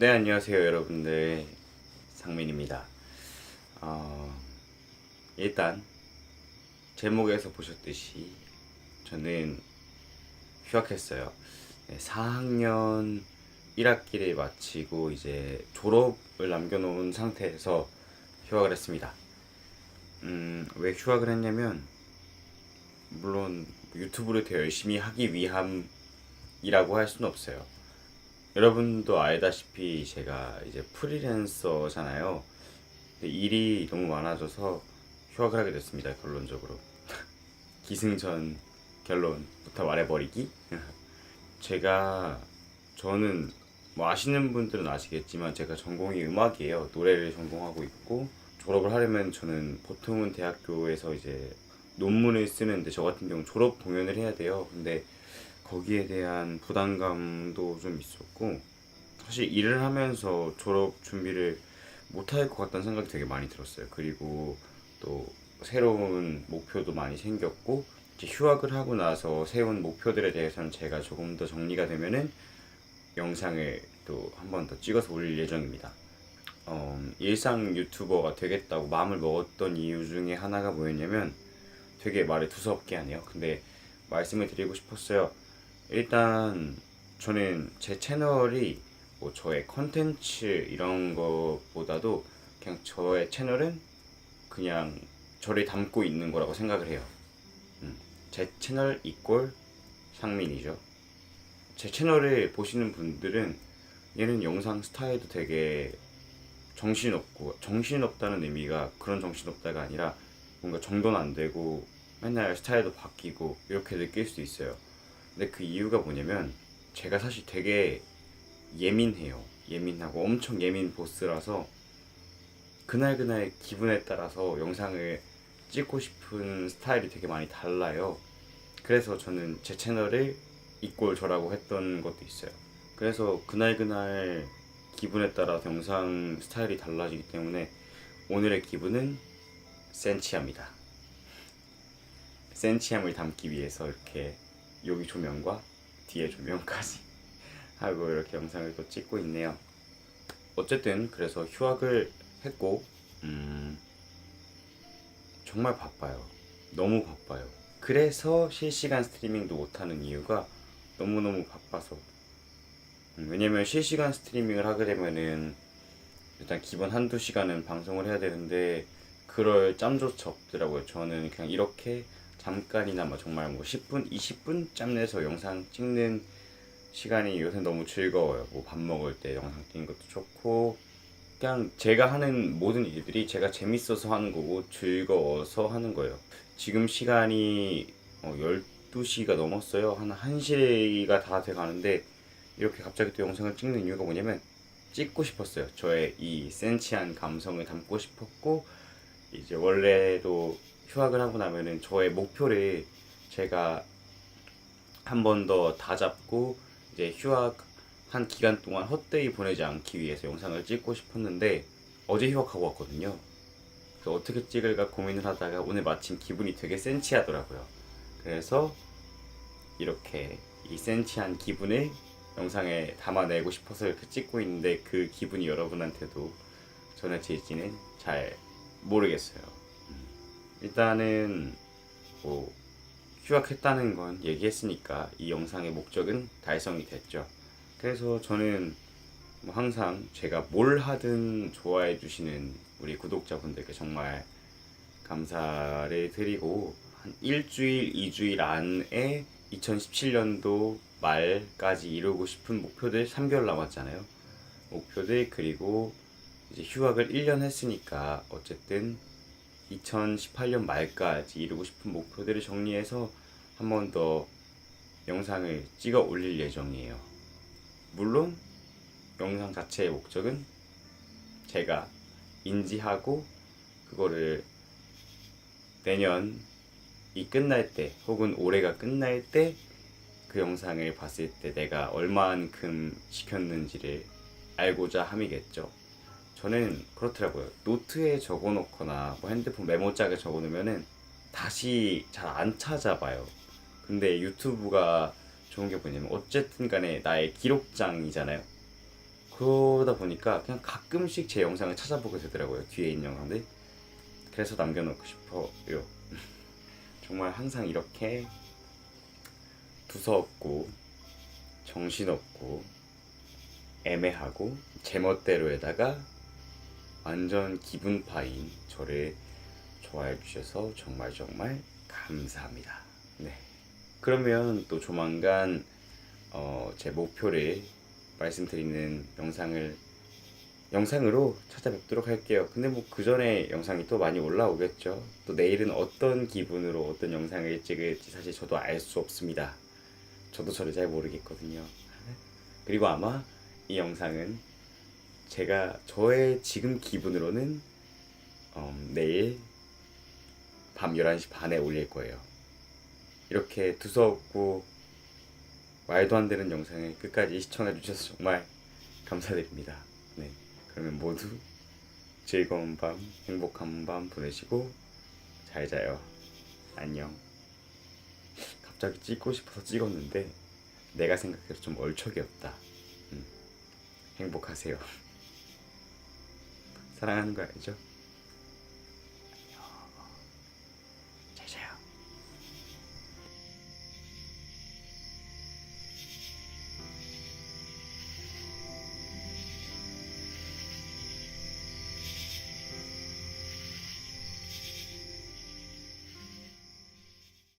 네 안녕하세요 여러분들 상민입니다. 어, 일단 제목에서 보셨듯이 저는 휴학했어요. 네, 4학년 1학기를 마치고 이제 졸업을 남겨놓은 상태에서 휴학을 했습니다. 음, 왜 휴학을 했냐면 물론 유튜브를 더 열심히 하기 위함이라고 할 수는 없어요. 여러분도 알다시피 제가 이제 프리랜서잖아요. 일이 너무 많아져서 휴학을 하게 됐습니다. 결론적으로 기승전 결론부터 말해버리기. 제가 저는 뭐 아시는 분들은 아시겠지만 제가 전공이 음악이에요. 노래를 전공하고 있고 졸업을 하려면 저는 보통은 대학교에서 이제 논문을 쓰는데 저 같은 경우 졸업 공연을 해야 돼요. 근데 거기에 대한 부담감도 좀 있었고 사실 일을 하면서 졸업 준비를 못할 것 같다는 생각이 되게 많이 들었어요. 그리고 또 새로운 목표도 많이 생겼고 이제 휴학을 하고 나서 세운 목표들에 대해서는 제가 조금 더 정리가 되면은 영상을 또 한 번 더 찍어서 올릴 예정입니다. 어, 일상 유튜버가 되겠다고 마음을 먹었던 이유 중에 하나가 뭐였냐면 되게 말을 두서없게 하네요. 근데 말씀을 드리고 싶었어요. 일단 저는 제 채널이 뭐 저의 컨텐츠 이런 것보다도 그냥 저의 채널은 그냥 저를 담고 있는 거라고 생각을 해요. 음, 제 채널 이꼴 상민이죠. 제 채널을 보시는 분들은 얘는 영상 스타일도 되게 정신없고 정신없다는 의미가 그런 정신없다가 아니라 뭔가 정돈 안 되고 맨날 스타일도 바뀌고 이렇게 느낄 수도 있어요. 근데 그 이유가 뭐냐면 제가 사실 되게 예민해요. 예민하고 엄청 예민 보스라서 그날 그날 기분에 따라서 영상을 찍고 싶은 스타일이 되게 많이 달라요. 그래서 저는 제 채널을 이꼴 저라고 했던 것도 있어요. 그래서 그날 그날 기분에 따라 영상 스타일이 달라지기 때문에 오늘의 기분은 센치합니다. 센치함을 담기 위해서 이렇게 여기 조명과 뒤에 조명까지 하고 이렇게 영상을 또 찍고 있네요. 어쨌든 그래서 휴학을 했고 음, 정말 바빠요. 너무 바빠요. 그래서 실시간 스트리밍도 못하는 이유가 너무너무 바빠서 음, 왜냐면 실시간 스트리밍을 하게 되면은 일단 기본 한두 시간은 방송을 해야 되는데 그럴 짬조차 없더라고요. 저는 그냥 이렇게 잠깐이나 뭐 정말 뭐 10분, 20분 짬 내서 영상 찍는 시간이 요새 너무 즐거워요. 뭐 밥 먹을 때 영상 찍는 것도 좋고 그냥 제가 하는 모든 일들이 제가 재밌어서 하는 거고 즐거워서 하는 거예요. 지금 시간이 어, 12시가 넘었어요. 한 1시가 다 돼 가는데 이렇게 갑자기 또 영상을 찍는 이유가 뭐냐면 찍고 싶었어요. 저의 이 센치한 감성을 담고 싶었고 이제 원래도 휴학을 하고 나면은 저의 목표를 제가 한 번 더 다 잡고 이제 휴학 한 기간 동안 헛되이 보내지 않기 위해서 영상을 찍고 싶었는데 어제 휴학하고 왔거든요. 그래서 어떻게 찍을까 고민을 하다가 오늘 마침 기분이 되게 센치하더라고요. 그래서 이렇게 이 센치한 기분을 영상에 담아내고 싶어서 이렇게 찍고 있는데 그 기분이 여러분한테도 전해질지는 잘 모르겠어요. 음. 일단은 뭐 휴학했다는 건 얘기했으니까 이 영상의 목적은 달성이 됐죠. 그래서 저는 뭐 항상 제가 뭘 하든 좋아해 주시는 우리 구독자분들께 정말 감사를 드리고 한 일주일, 이주일 안에 2017년도 말까지 이루고 싶은 목표들 3개월 남았잖아요. 목표들 그리고 이제 휴학을 1년 했으니까 어쨌든 2018년 말까지 이루고 싶은 목표들을 정리해서 한 번 더 영상을 찍어 올릴 예정이에요. 물론 영상 자체의 목적은 제가 인지하고 그거를 내년 이 끝날 때 혹은 올해가 끝날 때 그 영상을 봤을 때 내가 얼만큼 시켰는지를 알고자 함이겠죠. 저는 그렇더라고요. 노트에 적어 놓거나 뭐 핸드폰 메모장에 적어 놓으면은 다시 잘 안 찾아봐요. 근데 유튜브가 좋은 게 뭐냐면 어쨌든 간에 나의 기록장이잖아요. 그러다 보니까 그냥 가끔씩 제 영상을 찾아보게 되더라고요. 뒤에 있는 영상들. 그래서 남겨놓고 싶어요. 정말 항상 이렇게 두서없고 정신없고 애매하고 제멋대로에다가 완전 기분파인 저를 좋아해 주셔서 정말 정말 감사합니다. 네. 그러면 또 조만간 어, 제 목표를 말씀드리는 영상을 영상으로 찾아뵙도록 할게요. 근데 뭐 그 전에 영상이 또 많이 올라오겠죠. 또 내일은 어떤 기분으로 어떤 영상을 찍을지 사실 저도 알 수 없습니다. 저도 저를 잘 모르겠거든요. 그리고 아마 이 영상은 제가 저의 지금 기분으로는 음, 내일 밤 11시 반에 올릴 거예요. 이렇게 두서없고 말도 안 되는 영상을 끝까지 시청해 주셔서 정말 감사드립니다. 네. 그러면 모두 즐거운 밤, 행복한 밤 보내시고 잘 자요. 안녕. 갑자기 찍고 싶어서 찍었는데 내가 생각해도 좀 얼척이었다. 음. 행복하세요. 사랑하는 거 알죠?